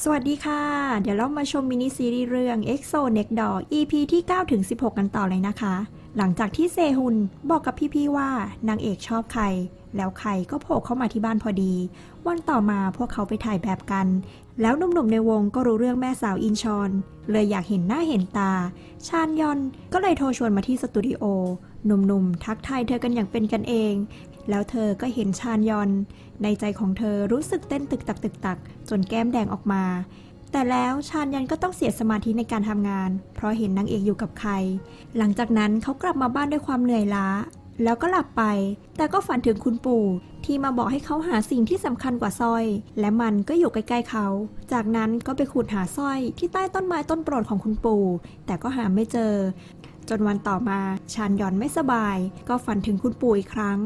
สวัสดีค่ะ เดี๋ยวเรามาชมมินิซีรีส์เรื่อง EXO Next Door EP ที่ 9 ถึง 16 กันต่อเลยนะคะ หลังจากที่เซฮุนบอกกับพี่ ๆ ว่านางเอกชอบใคร แล้วใครก็โผล่เข้ามาที่บ้านพอดี วันต่อมาพวกเขาไปถ่ายแบบกัน แล้วหนุ่มๆในวงก็รู้เรื่องแม่สาวอินชอน เลยอยากเห็นหน้าเห็นตา ชานยอนก็เลยโทรชวนมาที่สตูดิโอหนุ่มๆทักทายเธอกันอย่างเป็นกันเอง แล้วเธอก็เห็นชานยอน ในใจของเธอรู้สึกเต้นตึกตักตึกตัก จนแก้มแดงออกมา แต่แล้วชานยันก็ต้องเสียสมาธิในการทำงาน เพราะเห็นนางเอกอยู่กับใคร หลังจากนั้นเขากลับมาบ้านด้วยความเหนื่อยล้า แล้วก็หลับไป แต่ก็ฝันถึงคุณปู่ ที่มาบอกให้เขาหาสิ่งที่สำคัญกว่าสร้อย และมันก็อยู่ใกล้ๆเขา จากนั้นก็ไปขุดหาสร้อยที่ใต้ต้นไม้ต้นโปรดของคุณปู่ แต่ก็หาไม่เจอ จนวันต่อมาชานยอนไม่สบาย ก็ฝันถึงคุณปู่อีกครั้ง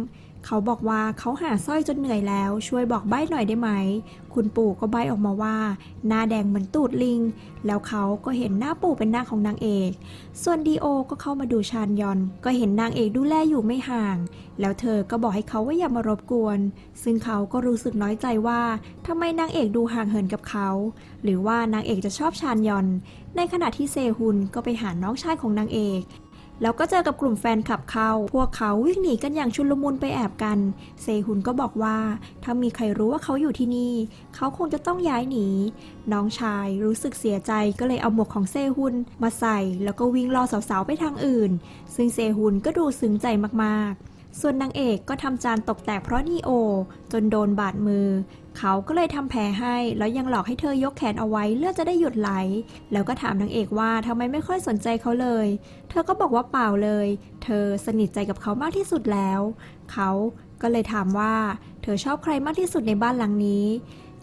เขาบอกว่าเขาหาสร้อยจนเหนื่อยแล้ว ช่วยบอกใบ้หน่อยได้ไหม คุณปู่ก็ใบ้ออกมาว่า หน้าแดงเหมือนตูดลิง แล้วเขาก็เห็นหน้าปู่เป็นหน้าของนางเอก ส่วนดีโอก็เข้ามาดูชานยอน ก็เห็นนางเอกดูแลอยู่ไม่ห่าง แล้วเธอก็บอกให้เขาว่าอย่ามารบกวน ซึ่งเขาก็รู้สึกน้อยใจว่าทำไมนางเอกดูห่างเหินกับเขา หรือว่านางเอกจะชอบชานยอน ในขณะที่เซฮุนก็ไปหาน้องชายของนางเอก แล้วก็เจอกับกลุ่มแฟนคลับเขา พวกเขาวิ่งหนีกันอย่างชุลมุนไปแอบกัน เซฮุนก็บอกว่า ถ้ามีใครรู้ว่าเขาอยู่ที่นี่ เขาคงจะต้องย้ายหนี น้องชายรู้สึกเสียใจก็เลยเอาหมวกของเซฮุนมาใส่ แล้วก็วิ่งล่อสาวๆไปทางอื่น ซึ่งเซฮุนก็ดูซึ้งใจมากๆ ส่วนนางเอกก็ทำจานตกแตกเพราะนีโอ จนโดนบาดมือ เขาก็เลยทำแผลให้ แล้วยังหลอกให้เธอยกแขนเอาไว้เลือดจะได้หยุดไหล แล้วก็ถามนางเอกว่าทำไมไม่ค่อยสนใจเขาเลย เธอก็บอกว่าเปล่าเลย เธอสนิทใจกับเขามากที่สุดแล้ว เขาก็เลยถามว่า เธอชอบใครมากที่สุดในบ้านหลังนี้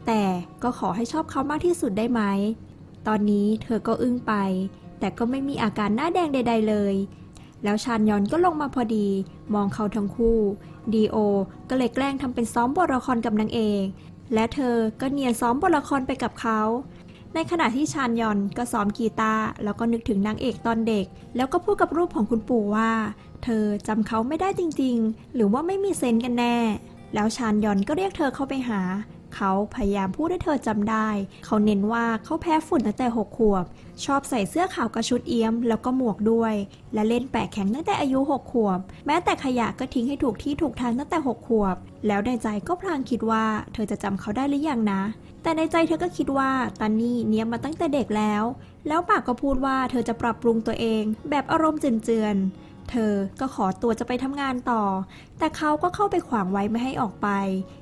แต่ก็ขอให้ชอบเขามากที่สุดได้ไหม ตอนนี้เธอก็อึ้งไป แต่ก็ไม่มีอาการหน้าแดงใด ๆ เลย แล้วชานยอนก็ลงมาพอดี มองเขาทั้งคู่ ดีโอ ก็เลยแกล้งทำเป็นซ้อมบทละครกับนางเอก และเธอก็เนียนซ้อมบทละครไปกับเขา ในขณะที่ชานยอนก็ซ้อมกีตาร์แล้วก็นึกถึงนางเอกตอนเด็ก แล้วก็พูดกับรูปของคุณปู่ว่า เธอจำเขาไม่ได้จริงๆ หรือว่าไม่มีเซนกันแน่ แล้วชานยอนก็เรียกเธอเข้าไปหา เขาพยายามพูดให้เธอจำได้ เขาเน้นว่าเขาแพ้ฝุ่นตั้งแต่หกขวบ ชอบใส่เสื้อขาวกระชุดเอี้ยม แล้วก็หมวกด้วย และเล่นแปะแข็งตั้งแต่อายุหกขวบ แม้แต่ขยะก็ทิ้งให้ถูกที่ถูกทางตั้งแต่หกขวบ แล้วในใจก็พลางคิดว่าเธอจะจำเขาได้หรือยังนะ แต่ในใจเธอก็คิดว่าตันนี่เนี้ยมมาตั้งแต่เด็กแล้ว แล้วปากก็พูดว่าเธอจะปรับปรุงตัวเอง แบบอารมณ์เจือนๆ เธอก็ขอตัวจะไปทำงานต่อ แต่เขาก็เข้าไปขวางไว้ไม่ให้ออกไป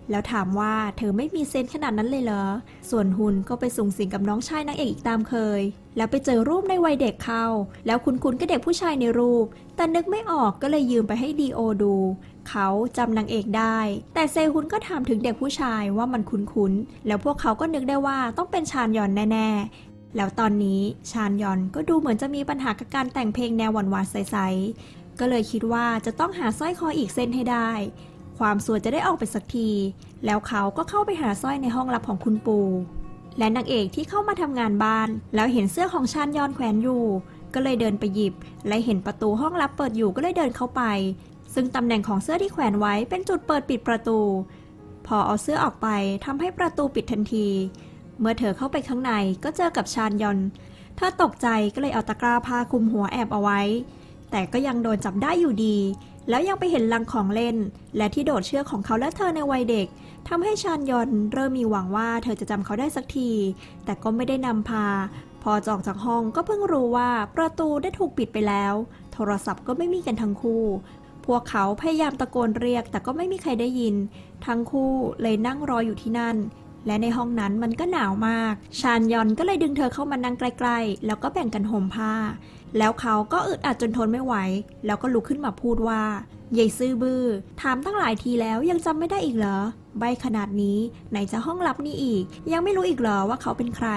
แล้วถามว่าเธอไม่มีเซนขนาดนั้นเลยเหรอ ส่วนหุนก็ไปสูงสิงกับน้องชายนางเอกอีกตามเคย แล้วไปเจอรูปในวัยเด็กเขาแล้วคุ้นๆกับเด็กผู้ชายในรูป แต่นึกไม่ออกก็เลยยืมไปให้ดีโอดู เขาจำนางเอกได้ แต่เซฮุนก็ถามถึงเด็กผู้ชายว่ามันคุ้นๆ แล้วพวกเขาก็นึกได้ว่าต้องเป็นชานยอนแน่ๆ แล้วตอนนี้ชานยอนก็ดูเหมือนจะมีปัญหากับการแต่งเพลงแนวหวานๆใสๆก็เลยคิดว่าจะต้องหาสร้อยคออีกเส้นให้ได้ ความสวยจะได้ออกไปสักที แล้วเขาก็เข้าไปหาสร้อยในห้องลับของคุณปู่และนางเอกที่เข้ามาทำงานบ้าน แล้วเห็นเสื้อของชานยอนแขวนอยู่ ก็เลยเดินไปหยิบ และเห็นประตูห้องลับเปิดอยู่ก็เลยเดินเข้าไป ซึ่งตำแหน่งของเสื้อที่แขวนไว้เป็นจุดเปิดปิดประตู พอเอาเสื้อออกไปทำให้ประตูปิดทันที เมื่อเธอเข้าไปข้างในก็เจอกับชานยอน เธอตกใจก็เลยเอาตะกร้าผ้าคลุมหัวแอบเอาไว้ แต่ก็ยังโดนจับได้อยู่ดี แล้วยังไปเห็นลังของเล่น และที่โดดเชือกของเขาและเธอในวัยเด็กทำให้ชานยอนเริ่มมีหวังว่าเธอจะจำเขาได้สักที แต่ก็ไม่ได้นำพา พอจออกจากห้องก็เพิ่งรู้ว่าประตูได้ถูกปิดไปแล้ว โทรศัพท์ก็ไม่มีกันทั้งคู่ พวกเขาพยายามตะโกนเรียกแต่ก็ไม่มีใครได้ยิน ทั้งคู่เลยนั่งรออยู่ที่นั่น และในห้องนั้นมันก็หนาวมาก ชานยอนก็เลยดึงเธอเข้ามานั่งใกล้ๆ แล้วก็แบ่งกันห่มผ้า แล้วเขาก็อึดอัดจนทนไม่ไหว แล้วก็ลุกขึ้นมาพูดว่ายายซื่อบือ้อถามตั้งหลายทีแล้วยังจำไม่ได้อีกเหรอ ใบขนาดนี้ไหนจะห้องลับนี่อีก ยังไม่รู้อีกเหรอว่าเขาเป็นใคร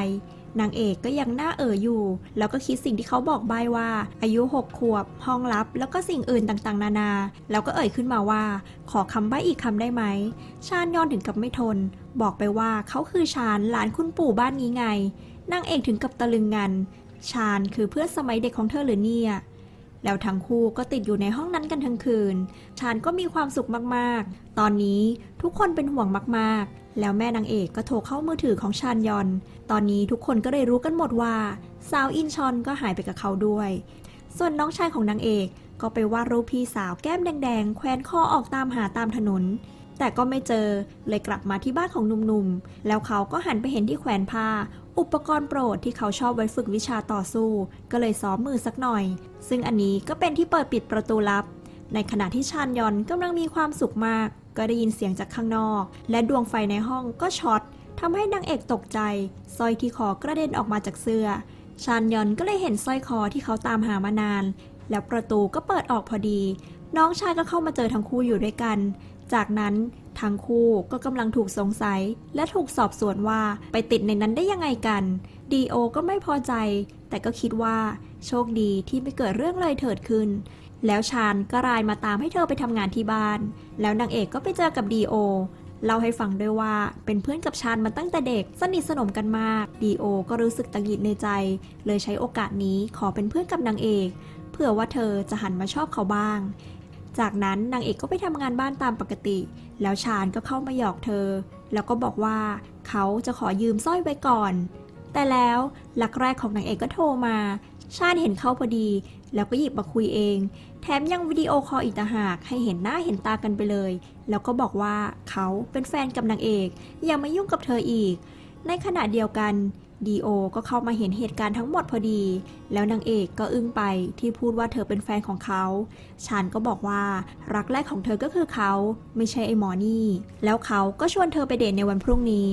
นางเอกก็ยังหน้าเอ๋ออยู่ แล้วก็คิดสิ่งที่เขาบอกใบว่า อายุหกขวบ ห้องลับ แล้วก็สิ่งอื่นต่างๆ นานา แล้วก็เอ่ยขึ้นมาว่า ขอคำใบอีกคำได้ไหม ชาญยอนถึงกับไม่ทน บอกไปว่าเขาคือชาญหลานคุณปู่บ้านนี้ไง นางเอกถึงกับตะลึงงัน ชาญคือเพื่อนสมัยเด็กของเธอหรือเนี่ย แล้วทั้งคู่ก็ติดอยู่ในห้องนั้นกันทั้งคืน ชานก็มีความสุขมากๆ ตอนนี้ทุกคนเป็นห่วงมากๆ แล้วแม่นางเอกก็โทรเข้ามือถือของชานยอน ตอนนี้ทุกคนก็เลยรู้กันหมดว่าสาวอินชอนก็หายไปกับเขาด้วย ส่วนน้องชายของนางเอกก็ไปวาดรูปพี่สาวแก้มแดงๆ แคว้นคอออกตามหาตามถนน แต่ก็ไม่เจอเลยกลับมาที่บ้านของหนุ่มๆ แล้วเขาก็หันไปเห็นที่แขวนผ้า อุปกรณ์โปรดที่เขาชอบไว้ฝึกวิชาต่อสู้ ก็เลยซ้อมมือสักหน่อย ซึ่งอันนี้ก็เป็นที่เปิดปิดประตูลับ ในขณะที่ชานยอนกำลังมีความสุขมาก ก็ได้ยินเสียงจากข้างนอก และดวงไฟในห้องก็ช็อตทำให้นางเอกตกใจสร้อยที่คอกระเด็นออกมาจากเสื้อ ชานยอนก็เลยเห็นสร้อยคอที่เขาตามหามานาน แล้วประตูก็เปิดออกพอดี น้องชายก็เข้ามาเจอทั้งคู่อยู่ด้วยกัน จากนั้น ทั้งคู่ก็กำลังถูกสงสัย และถูกสอบสวนว่าไปติดในนั้นได้ยังไงกัน ดีโอก็ไม่พอใจ แต่ก็คิดว่า โชคดีที่ไม่เกิดเรื่องเลยเถิดขึ้น แล้วชานก็รายมาตามให้เธอไปทำงานที่บ้าน แล้วนางเอกก็ไปเจอกับดีโอเล่าให้ฟังด้วยว่าเป็นเพื่อนกับชานมาตั้งแต่เด็ก สนิทสนมกันมาก ดีโอก็รู้สึกตังหิดในใจ เลยใช้โอกาสนี้ขอเป็นเพื่อนกับนางเอกเผื่อว่าเธอจะหันมาชอบเขาบ้าง จากนั้นนางเอกก็ไปทำงานบ้านตามปกติ แล้วชาญก็เข้ามาหยอกเธอ แล้วก็บอกว่าเขาจะขอยืมสร้อยไว้ก่อน แต่แล้วหลักแรกของนางเอกก็โทรมา ชาญเห็นเขาพอดี แล้วก็หยิบมาคุยเอง แถมยังวิดีโอคอลอีกต่างหากให้เห็นหน้าเห็นตากันไปเลย แล้วก็บอกว่าเขาเป็นแฟนกับนางเอก อย่ามายุ่งกับเธออีก ในขณะเดียวกัน ดีโอก็เข้ามาเห็นเหตุการณ์ทั้งหมดพอดี แล้วนางเอกก็อึ้งไปที่พูดว่าเธอเป็นแฟนของเขา ชานก็บอกว่ารักแรกของเธอก็คือเขาไม่ใช่ไอ้หมอนี่ แล้วเขาก็ชวนเธอไปเดทในวันพรุ่งนี้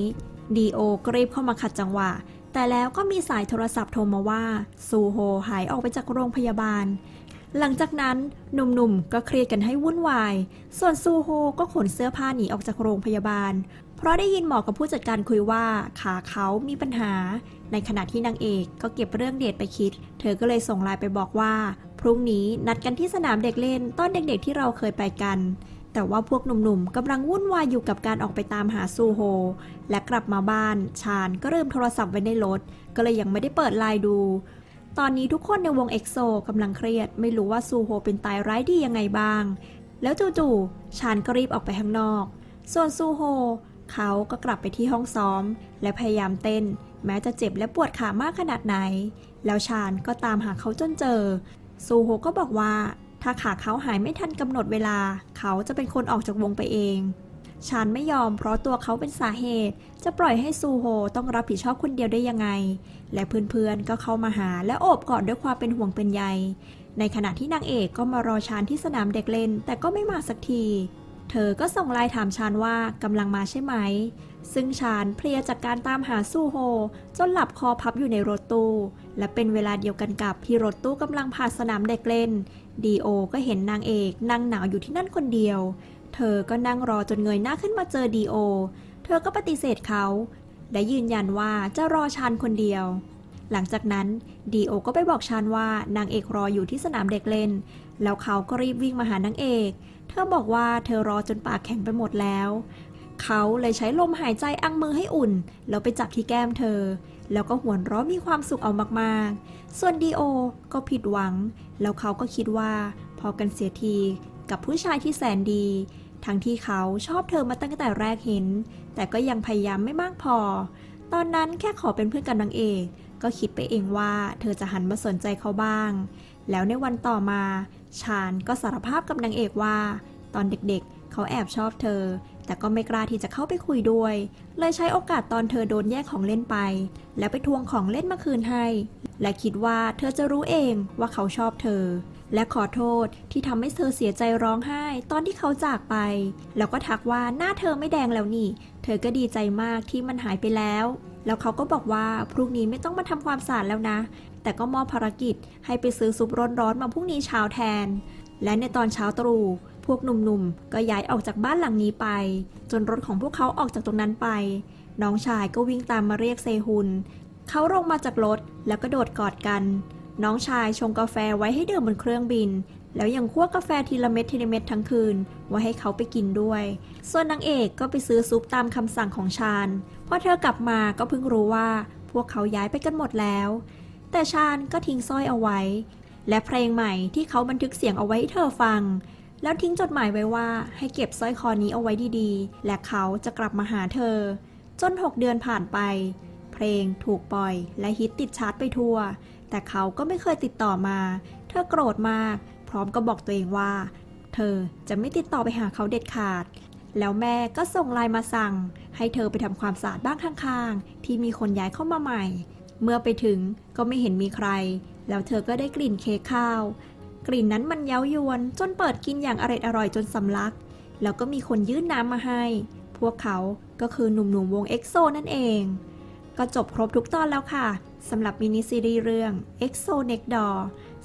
ดีโอก็รีบเข้ามาขัดจังหวะ แต่แล้วก็มีสายโทรศัพท์โทรมาว่าซูโฮหายออกไปจากโรงพยาบาล หลังจากนั้นหนุ่มๆก็เครียดกันให้วุ่นวาย ส่วนซูโฮก็ขนเสื้อผ้าหนีออกจากโรงพยาบาล เพราะได้ยินหมอกับผู้จัดการคุยว่าขาเขามีปัญหา ในขณะที่นางเอกก็เก็บเรื่องเดทไปคิด เธอก็เลยส่งไลน์ไปบอกว่า พรุ่งนี้นัดกันที่สนามเด็กเล่นตอนเด็กๆที่เราเคยไปกัน แต่ว่าพวกหนุ่มๆกำลังวุ่นวายอยู่กับการออกไปตามหาซูโฮ และกลับมาบ้านชาญก็ลืมโทรศัพท์ไว้ในรถ ก็เลยยังไม่ได้เปิดไลน์ดู ตอนนี้ทุกคนในวงเอ็กโซกำลังเครียด ไม่รู้ว่าซูโฮเป็นตายร้ายดียังไงบ้าง แล้วจู่ๆชาญก็รีบออกไปข้างนอก ส่วนซูโฮ เขาก็กลับไปที่ห้องซ้อม และพยายามเต้น แม้จะเจ็บและปวดขามากขนาดไหน แล้วชาญก็ตามหาเขาจนเจอ ซูโฮก็บอกว่า ถ้าขาเขาหายไม่ทันกำหนดเวลา เขาจะเป็นคนออกจากวงไปเองชาญไม่ยอมเพราะตัวเขาเป็นสาเหตุ จะปล่อยให้ซูโฮต้องรับผิดชอบคนเดียวได้ยังไง และเพื่อนๆก็เข้ามาหาและโอบกอดด้วยความเป็นห่วงเป็นใย ในขณะที่นางเอกก็มารอชาญที่สนามเด็กเล่น แต่ก็ไม่มาสักที เธอก็ส่งไลน์ถามชาญว่ากำลังมาใช่ไหม ซึ่งชาญเพลียจากการตามหาซูโฮ จนหลับคอพับอยู่ในรถตู้ และเป็นเวลาเดียวกันกับที่รถตู้กำลังผ่านสนามเด็กเล่น ดีโอก็เห็นนางเอกนั่งหนาวอยู่ที่นั่นคนเดียว เธอก็นั่งรอจนเงยหน้าขึ้นมาเจอดีโอ เธอก็ปฏิเสธเขา และยืนยันว่าจะรอชาญคนเดียว หลังจากนั้นดีโอก็ไปบอกชาญว่านางเอกรออยู่ที่สนามเด็กเล่น แล้วเขาก็รีบวิ่งมาหานางเอก เธอบอกว่าเธอรอจนปากแข็งไปหมดแล้ว เขาเลยใช้ลมหายใจอังมือให้อุ่น แล้วไปจับที่แก้มเธอ แล้วก็หวนเราะมีความสุขเอามากๆ ส่วนดีโอก็ผิดหวัง แล้วเขาก็คิดว่า พอกันเสียทีกับผู้ชายที่แสนดี ทั้งที่เขาชอบเธอมาตั้งแต่แรกเห็น แต่ก็ยังพยายามไม่มากพอ ตอนนั้นแค่ขอเป็นเพื่อนกับนางเอกก็คิดไปเองว่าเธอจะหันมาสนใจเขาบ้าง แล้วในวันต่อมา ชาญก็สารภาพกับนางเอกว่า ตอนเด็กๆ เขาแอบชอบเธอ แต่ก็ไม่กล้าที่จะเข้าไปคุยด้วย เลยใช้โอกาสตอนเธอโดนแย่งของเล่นไป แล้วไปทวงของเล่นมาคืนให้ และคิดว่าเธอจะรู้เองว่าเขาชอบเธอ และขอโทษที่ทำให้เธอเสียใจร้องไห้ ตอนที่เขาจากไป แล้วก็ทักว่าหน้าเธอไม่แดงแล้วนี่ เธอก็ดีใจมากที่มันหายไปแล้ว แล้วเขาก็บอกว่าพรุ่งนี้ไม่ต้องมาทำความสะอาดแล้วนะ แต่ก็มอบภารกิจให้ไปซื้อซุปร้อนๆมาพรุ่งนี้เช้าแทน และในตอนเช้าตรู่ พวกหนุ่มๆ ก็ย้ายออกจากบ้านหลังนี้ไป จนรถของพวกเขาออกจากตรงนั้นไป น้องชายก็วิ่งตามมาเรียกเซฮุน เขาลงมาจากรถแล้วก็โดดกอดกัน น้องชายชงกาแฟไว้ให้ดื่มบนเครื่องบิน แล้วยังคั่วกาแฟทีละเม็ดทีละเม็ดทั้งคืน ไว้ให้เขาไปกินด้วย ส่วนนางเอกก็ไปซื้อซุปตามคำสั่งของชาญพอเธอกลับมาก็เพิ่งรู้ว่า พวกเขาย้ายไปกันหมดแล้ว แต่ชาญก็ทิ้งสร้อยเอาไว้และเพลงใหม่ที่เขาบันทึกเสียงเอาไว้ให้เธอฟัง แล้วทิ้งจดหมายไว้ว่าให้เก็บสร้อยคอนี้เอาไว้ดีๆ และเขาจะกลับมาหาเธอ จน 6 เดือนผ่านไป เพลงถูกปล่อยและฮิตติดชาร์ตไปทั่ว แต่เขาก็ไม่เคยติดต่อมา เธอโกรธมาก พร้อมกับบอกตัวเองว่า เธอจะไม่ติดต่อไปหาเขาเด็ดขาด แล้วแม่ก็ส่งไลน์มาสั่ง ให้เธอไปทำความสะอาดบ้านข้างๆ ที่มีคนย้ายเข้ามาใหม่ เมื่อไปถึงก็ไม่เห็นมีใคร แล้วเธอก็ได้กลิ่นเค้กข้าว กลิ่นนั้นมันเย้ายวน จนเปิดกินอย่างอร่อยอร่อยจนสำลัก แล้วก็มีคนยื่นน้ำมาให้ พวกเขาก็คือหนุ่มๆวงเอ็กโซนั่นเอง ก็จบครบทุกตอนแล้วค่ะสำหรับมินิซีรีส์เรื่อง EXO Next Door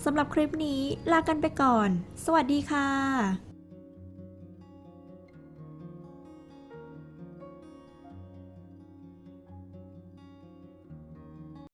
สำหรับคลิปนี้ลากันไปก่อน สวัสดีค่ะ